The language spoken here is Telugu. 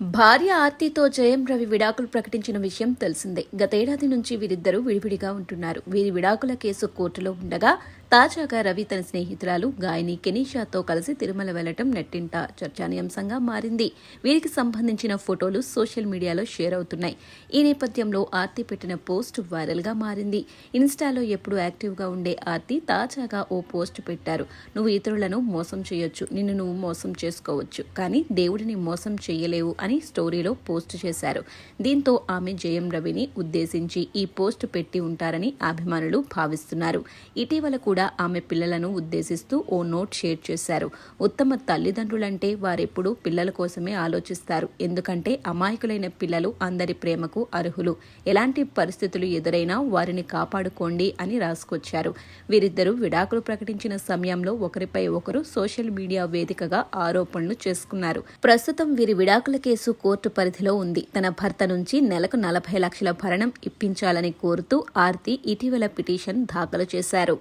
భార్య ఆర్తితో జయం రవి విడాకులు ప్రకటించిన విషయం తెలిసిందే. గతేడాది నుంచి వీరిద్దరూ విడివిడిగా ఉంటున్నారు. వీరి విడాకుల కేసు కోర్టులో ఉండగా తాజాగా రవి తన స్నేహితురాలు గాయని కెనీషాతో కలిసి తిరుమల వెళ్ళటం నెట్టింట చర్చానీయాంశంగా మారింది. వీరికి సంబంధించిన ఫోటోలు సోషల్ మీడియాలో షేర్ అవుతున్నాయి. ఈ నేపథ్యంలో ఆర్తి పెట్టిన పోస్ట్ వైరల్గా మారింది. ఇన్స్టాలో ఎప్పుడూ యాక్టివ్గా ఉండే ఆర్తి తాజాగా ఓ పోస్ట్ పెట్టారు. నువ్వు ఇతరులను మోసం చేయొచ్చు. నిన్ను నువ్వు మోసం చేసుకోవచ్చు. కానీ దేవుడిని మోసం చేయలేవు అని స్టోరీలో పోస్ట్ చేశారు. దీంతో ఆమె జయం రవిని ఉద్దేశించి ఈ పోస్ట్ పెట్టి ఉంటారని అభిమానులు భావిస్తున్నారు. ఇటీవల కూడా ఆమె పిల్లలను ఉద్దేశిస్తూ ఓ నోట్ షేర్ చేశారు. ఉత్తమ తల్లిదండ్రులంటే వారెప్పుడూ పిల్లల కోసమే ఆలోచిస్తారు. ఎందుకంటే అమాయకులైన పిల్లలు అందరి ప్రేమకు అర్హులు. ఎలాంటి పరిస్థితులు ఎదురైనా వారిని కాపాడుకోండి అని రాసుకొచ్చారు. వీరిద్దరూ విడాకులు ప్రకటించిన సమయంలో ఒకరిపై ఒకరు సోషల్ మీడియా వేదికగా ఆరోపణలు చేసుకున్నారు. ప్రస్తుతం వీరి విడాకుల కేసు కోర్టు పరిధిలో ఉంది. తన భర్త నుంచి నెలకు నలభై లక్షల భరణం ఇప్పించాలని కోరుతూ ఆర్తి ఇటీవల పిటిషన్ దాఖలు చేశారు.